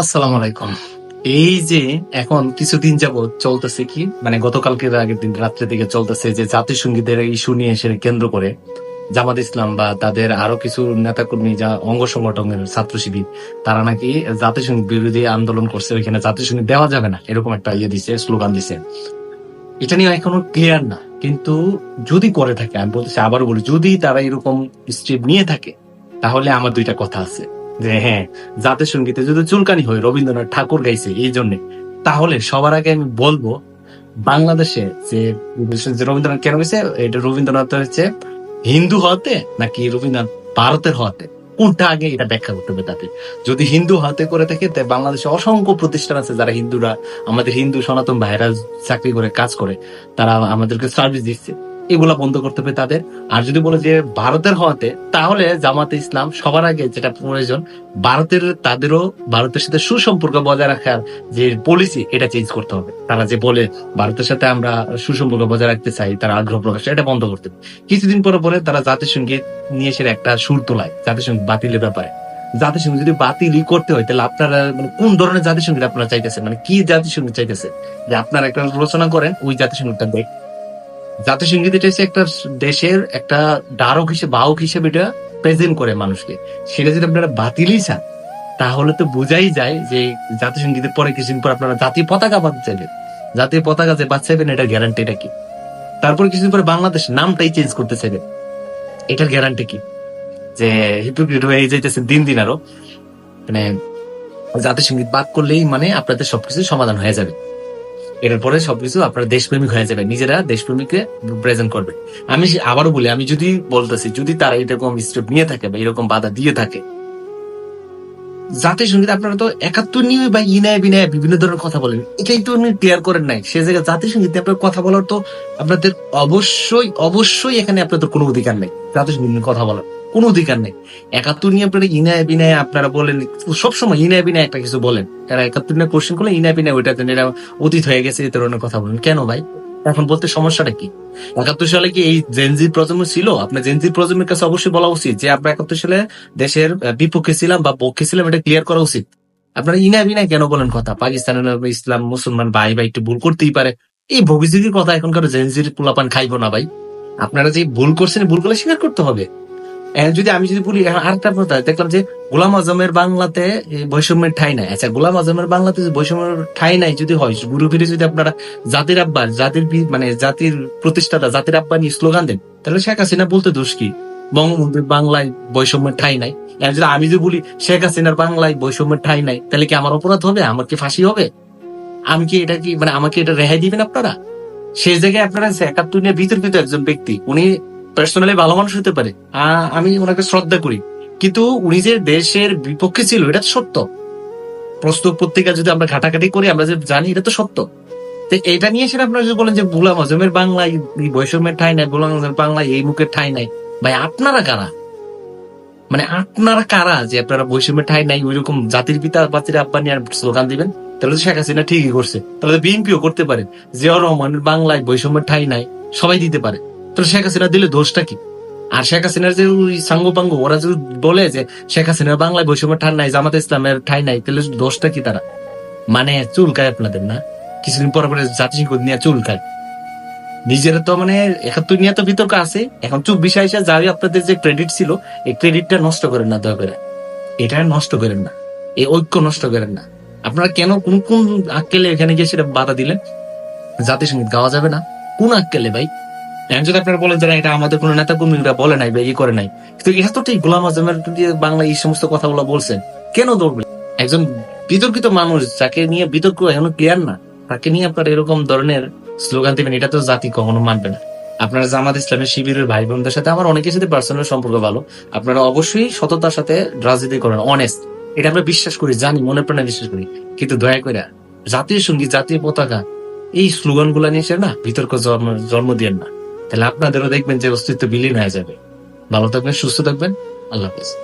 আসসালামু আলাইকুম। এই যে এখন কিছুদিন যাবত চলতেছে কি মানে গতকালকের আগের দিন রাত্রে দিকে চলতেছে যে জাতিসংগীতের ইস্যু নিয়ে এসে কেন্দ্র করে জামাত ইসলাম বা তাদের আরও কিছু নেতাকর্মী যা অঙ্গ সংগঠনের ছাত্র শিবির, তারা নাকি জাতিসংগীত বিরোধী আন্দোলন করছে, ওইখানে জাতিসংগীত দেওয়া যাবে না, এরকম একটা ইয়ে দিছে, স্লোগান দিছে। এটা নিয়ে এখনও ক্লিয়ার না, কিন্তু যদি করে থাকে, আমি বলতেছি আবারও বলি, যদি তারা এরকম স্টেপ নিয়ে থাকে, তাহলে আমার দুইটা কথা আছে। যে হ্যাঁ জাতীয় সঙ্গীতে যদি চুলকানি হয়, রবীন্দ্রনাথ ঠাকুর গাইছে, এই জন্য। তাহলে সবার আগে আমি বলব, বাংলাদেশে যে রবীন্দ্রনাথ কেন গেছে এটা রবীন্দ্রনাথ হচ্ছে হিন্দু হতে নাকি রবীন্দ্রনাথ ভারতের হতে কোনটা আগে এটা ব্যাখ্যা করতে হবে তাদের। যদি হিন্দু হাতে করে থাকে তাই বাংলাদেশে অসংখ্য প্রতিষ্ঠান আছে যারা হিন্দুরা, আমাদের হিন্দু সনাতন ভাইরা চাকরি করে, কাজ করে, তারা আমাদেরকে সার্ভিস দিচ্ছে। এগুলা বন্ধ করতে হবে তাদের। আর যদি বলে যে ভারতের হওয়াতে, তাহলে জামাতে ইসলাম সবার আগে যেটা প্রয়োজন, ভারতের তাদেরও, ভারতের সাথে সুসম্পর্ক বজায় রাখার যে পলিসি এটা চেঞ্জ করতে হবে। তারা যে বলে ভারতের সাথে আমরা সুসম্পর্ক বজায় রাখতে চাই, তারা আগ্রহ প্রকাশ এটা বন্ধ করতে হবে। কিছুদিন পরে পরে তারা জাতিসংগীত নিয়ে এসে একটা সুর তোলায় জাতিসংগীত বাতিলের ব্যাপারে। জাতিসংঘ যদি বাতিলই করতে হয়, তাহলে আপনারা মানে কোন ধরনের জাতিসংগীত আপনারা চাইতেছেন? মানে কি জাতিসংঘ চাইতেছে? যে আপনারা একটা রচনা করেন, ওই জাতিসংগীতটা দেখ। জাতিসংগীত এটা হচ্ছে একটা দেশের একটা ধারক হিসেবে, বাহক হিসেবে এটা প্রেজেন্ট করে মানুষকে। সেটা যদি আপনারা বাতিলই চান, তাহলে তো বোঝাই যায় যে জাতিসংগীতের পরে কিছুদিন পর আপনারা জাতীয় পতাকা বাদ চাইবেন। জাতীয় পতাকা যে বাদ চাইবেন, এটার গ্যারান্টিটা কি? তারপর কিছুদিন পরে বাংলাদেশ নামটাই চেঞ্জ করতে চাইবেন। এটার গ্যারান্টি কি? যে হিপোক্রিট হয়ে যাইতেছে দিন দিন আরও। মানে জাতিসংগীত বাদ করলেই মানে আপনাদের সবকিছু সমাধান হয়ে যাবে। এটার পরে সবকিছু আপনারা দেশপ্রেমিক হয়ে যাবে। নিজেরা দেশপ্রেমিককে প্রেজেন্ট করবে। আমি আবারও বলি, আমি যদি বলতেছি, যদি তারা এরকম স্টেপ নিয়ে থাকে বা এরকম বাধা দিয়ে থাকে জাতীয় সংগীত আপনারা তো একাত্তর নিয়ে বা ইনায় বিনায় বিভিন্ন ধরনের কথা বলেন, এটাই তো উনি ক্লিয়ার করেন নাই। সে জায়গায় জাতীয় সংগীত আপনার কথা বলার তো আপনাদের অবশ্যই অবশ্যই এখানে আপনাদের কোনো অধিকার নেই। জাতীয় সংগীত কথা বলার। কোনো অধিকার নেই। একাত্তর নিয়ে আপনারা ইনায় বিনায় আপনারা বলেন, সবসময় ইনায় বিনায় একটা কিছু বলেন। তারা একাত্তর নিয়ে কোশ্চেন করলে ইনায় বিনায় ওইটাতে এরা অতীত হয়ে গেছে এই ধরনের কথা বলেন। কেন ভাই? এখন বলতে সমস্যাটা কি? একাত্তর সালে কি এই জেনজি প্রজন্ম ছিল? আপনার জেনজি প্রজন্মের কাছে অবশ্যই বলা উচিত যে, আমরা একাত্তর সালে দেশের বিপক্ষে ছিলাম বা পক্ষে ছিলাম, এটা ক্লিয়ার করা উচিত। আপনারা ইনা বিনা কেন বলেন কথা? পাকিস্তানের ইসলাম, মুসলমান ভাই ভাই একটু ভুল করতেই পারে। এই ভবিষ্যতের কথা এখনকার জেনজির পোলাপান খাইবো না ভাই। আপনারা যে ভুল করছেন ভুল করলে স্বীকার করতে হবে। যদি আমি যদি বলি এখন আরেকটা কথা, দেখলাম যে গোলাম আজমের বাংলাতে বৈষম্যের ঠাই নাই। আচ্ছা গোলাম আজমের বাংলাতে বৈষম্যের ঠাই নাই যদি হয়, গুরু ফিরে যদি আপনারা জাতির আব্বা, জাতির মানে জাতির প্রতিষ্ঠাতা, জাতির আব্বা নিয়ে স্লোগান দেন, তাহলে শেখ হাসিনা বলতে দোষ কি? বঙ্গবন্ধুর বাংলায় বৈষম্যের ঠাই নাই। যদি আমি যদি বলি, শেখ হাসিনার বাংলায় বৈষম্যের ঠাই নাই, তাহলে কি আমার অপরাধ হবে? আমার কি ফাঁসি হবে? আমি কি এটা কি মানে আমাকে এটা রেহাই দিবেন আপনারা? সেই জায়গায় আপনারা একাত্তর নিয়ে বিতর্কিত একজন ব্যক্তি, উনি পার্সোনালি ভালো মানুষ হতে পারে। আমি ওনাকে শ্রদ্ধা করি। কিন্তু উনি যে দেশের বিপক্ষে ছিল, এটা সত্য। প্রস্তুত পত্রিকা যদি আমরা ঘাটাঘাটি করি, আমরা যে জানি, এটা তো সত্য। তো এটা নিয়ে সেটা আপনারা যদি বলেন যে গুলাম আজমের বাংলায় বৈষম্যের ঠাই নাই, গুলাম আজমের বাংলায় এই মুখের ঠাই নাই, ভাই আপনারা কারা? মানে আপনারা কারা যে আপনারা বৈষম্যের ঠাই নাই, ওইরকম জাতির পিতা বাতির আব্বা নিয়ে আর স্লোগান দিবেন? তাহলে তো শেখ হাসিনা ঠিকই করছে। তাহলে বিএনপিও করতে পারে। জিয়াউর রহমানের বাংলায় বৈষম্যের ঠাই নাই, সবাই দিতে পারে। তাহলে শেখ হাসিনা দিলে দোষটা কি? আর শেখ হাসিনার যে ওই সাঙ্গপাঙ্গ, ওরা যদি বলে যে শেখ হাসিনার বাংলায় বৈষম্যের ঠাই নাই, জামাত ইসলামের ঠাই নাই, তাহলে দোষটা কি তারা? মানে চুলকায় আপনাদের না? কিছুদিন পর পরে জাতিসংঘ নিয়ে চুলকায় নিজেরা তো মানে একাত্তর নিয়ে তো বিতর্ক আছে। এখন চুপ বিষয় যাই আপনাদের যে ক্রেডিট ছিল, এই ক্রেডিটটা নষ্ট করেন না, দয়া করে। এটা নষ্ট করেন না। এই ঐক্য নষ্ট করেন না। আপনারা কেন, কোন কোন আক্কেলে এখানে গিয়ে সেটা বাধা দিলেন? জাতিসংগীত গাওয়া যাবে না। কোন আক্কেলে ভাই? আপনারা বলেন যে এটা আমাদের কোনো নেতা কর্মীরা বলে নাই বা ই করে নাই এটা তো ঠিক, গোলাম আজমের দিয়ে বাংলা এই সমস্ত কথাগুলো বলছেন। কেন দৌড়বে একজন বিতর্কিত মানুষ যাকে নিয়ে বিতর্ক ক্লিয়ার না, তাকে নিয়ে আপনারা এরকম ধরনের স্লোগান দিবেন, এটা তো জাতি কখনো মানবে না। আপনারা জামাত ইসলামের শিবিরের ভাই বোনদের সাথে আমার অনেকের সাথে পার্সোনাল সম্পর্ক ভালো, আপনারা অবশ্যই সততার সাথে রাজনীতি করেন অনেস্ট এটা আমরা বিশ্বাস করি, জানি মনে প্রাণে বিশ্বাস করি। কিন্তু দয়া করে জাতীয় সংগীত জাতীয় পতাকা, এই স্লোগানগুলা নিয়ে না, বিতর্ক জন্ম জন্ম দিয়েন না। তাহলে আপনাদেরও দেখবেন যে অস্তিত্ব বিলীন হয়ে যাবে। ভালো থাকবেন সুস্থ থাকবেন। আল্লাহ হাফেজ।